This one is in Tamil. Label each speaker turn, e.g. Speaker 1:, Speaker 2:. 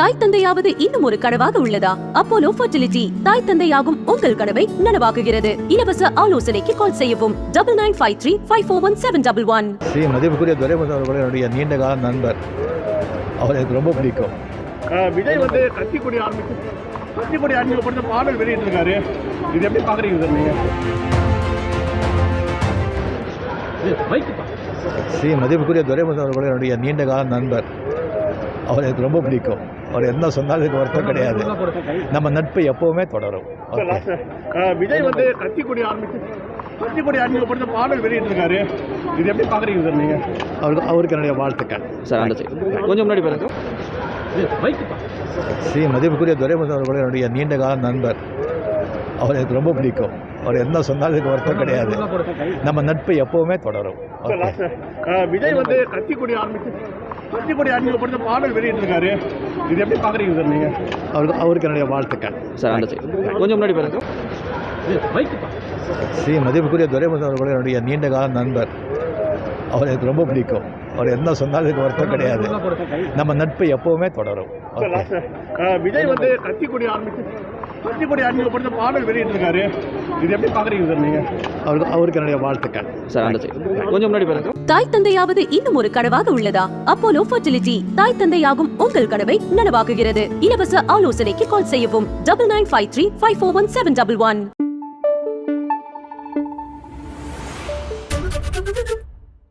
Speaker 1: தாய் தந்தையாவது இன்னும் ஒரு கனவாக உள்ளதா? அப்போலோ ஃபர்டிலிட்டி தாய் தந்தையாகும் உங்கள் கனவை நனவாக்குகிறது. இலவச ஆலோசனைக்கு கால் செய்யவும். Double nine five three five four one seven double one
Speaker 2: Sri மதிப்புக்குரிய துரைமுருகன் அவர்கள் என்னுடைய நீண்ட கால நண்பர். அவர் எனக்கு ரொம்ப பிடிக்கும்.
Speaker 3: விஜய் வந்து கட்சிக்கொடி ஆரம்பிச்சு கட்சிக்கொடி அறிமுகப்படுத்த பாடல் வெளியிட்டிருக்காரு. இது எப்படி பாக்குறீங்க சார் நீங்க
Speaker 2: ஸ்ரீ மதிப்புக்குரிய துரைமுருகன் அவர்கள் என்னுடைய நீண்ட கால நண்பர். அவர் எனக்கு ரொம்ப பிடிக்கும். அவர் என்ன சொன்னாலும் வருத்தம் கிடையாது. நம்ம நட்பு எப்பவுமே தொடரும்.
Speaker 3: விஜய் வந்து கட்சிக்கொடி ஆரம்பிச்சு கட்சிக்கொடி அறிமுகப்படுத்த பாடல் வெளியிட்டிருக்காரு. இது எப்படி பாக்குறீங்க சார் நீங்க?
Speaker 2: அவருக்கு அவருக்கு என்னுடைய வாழ்த்துக்கள்.
Speaker 4: சார் அந்த. கொஞ்சம் முன்னாடி பாருங்க.
Speaker 2: ஸ்ரீ மதிப்புக்குரிய துரைமுருகன் அவர்கள் என்னுடைய நீண்ட கால நண்பர். அவர் எனக்கு ரொம்ப பிடிக்கும். அவர் என்ன சொன்னாலும் இதுக்கு வருத்தம் கிடையாது. நம்ம நட்பு எப்பவுமே தொடரும்.
Speaker 3: விஜய் வந்து கட்சிக்கொடி ஆரம்பிச்சு கட்சிக்கொடி அறிமுகப்படுத்த பாடல் வெளியிட்டிருக்காரு. இது எப்படி பாக்குறீங்க சார் நீங்க?
Speaker 2: அவருக்கு அவருக்கு என்னுடைய வாழ்த்துக்கள்.
Speaker 4: சார் அந்த. கொஞ்சம் முன்னாடி பாருங்க.
Speaker 2: ஸ்ரீ மதிப்புக்குரிய துரைமுருகன் அவர்கள் என்னுடைய நீண்ட கால நண்பர். அவர் எனக்கு ரொம்ப பிடிக்கும். அவர் என்ன சொன்னாலும் இதுக்கு வருத்தம் கிடையாது. நம்ம நட்பு எப்பவுமே தொடரும்.
Speaker 3: விஜய் வந்து கட்சிக்கொடி ஆரம்பிச்சு பத்திப்படி அறிமுகப்படுத்த பாடல் வெளியிட்டிருக்காரு. இது எப்படி பார்க்குறீங்க சார் நீங்கள்
Speaker 2: அவருக்கு என்னுடைய வாழ்த்துக்கள்.
Speaker 4: சார் அந்த கொஞ்சம் முன்னாடி பாருங்க.
Speaker 1: தாய் தந்தையாவது இன்னும் ஒரு கனவாக உள்ளதா? அப்போலோ ஃபர்டிலிட்டி தாய் தந்தையாகும் உங்கள் கனவை நனவாக்குகிறது. இலவச ஆலோசனைக்கு கால் செய்யவும். Double nine five three five four one seven double one